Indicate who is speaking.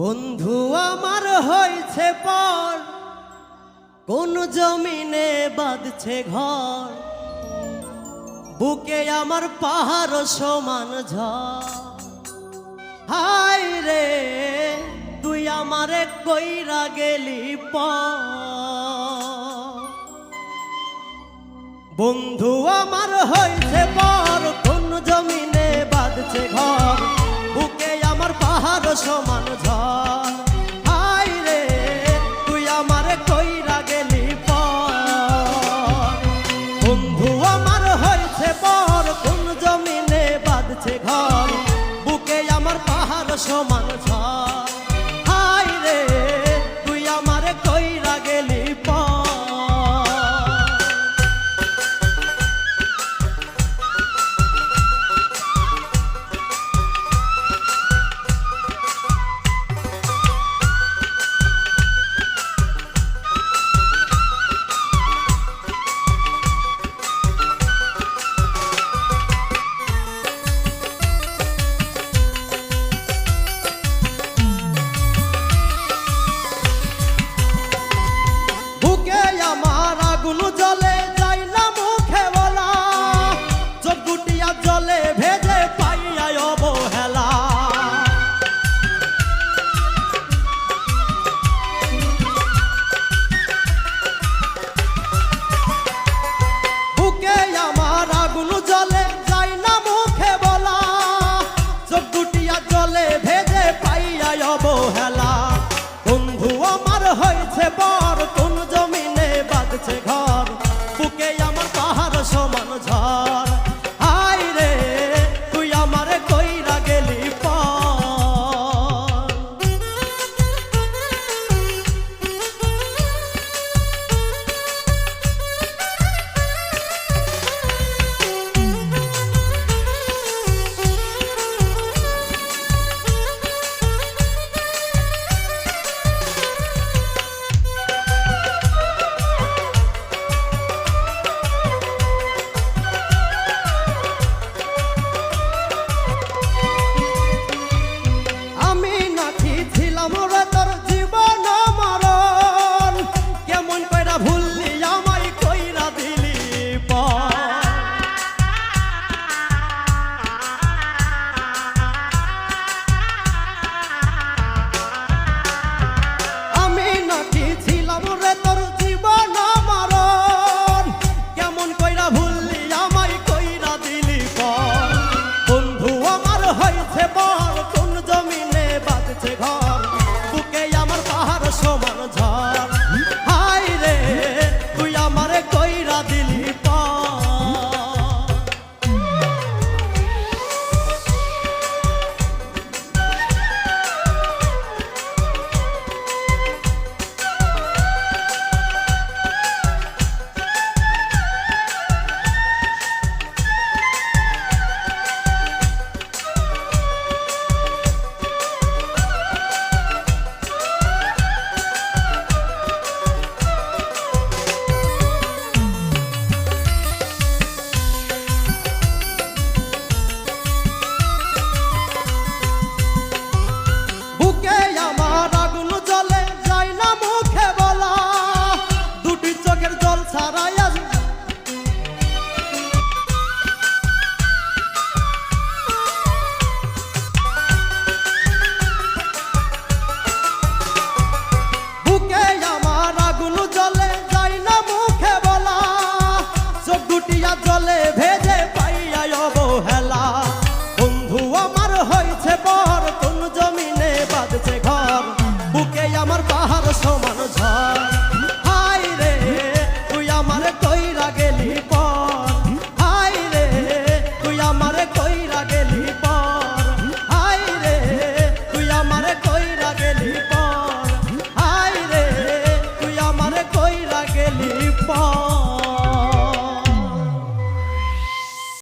Speaker 1: বন্ধু আমার হয়েছে পর, কোন জমিনে বাঁধছে ঘর। বুকে আমার পাহাড় সমান ঝড়। হাই রে, তুই আমারে কইরা গেলি পর। বন্ধু আমার হয়েছে পর, কোন জমিনে বাঁধছে ঘর। বুকে আমার পাহাড় সমান পাহাড় সমান ঝড় ball.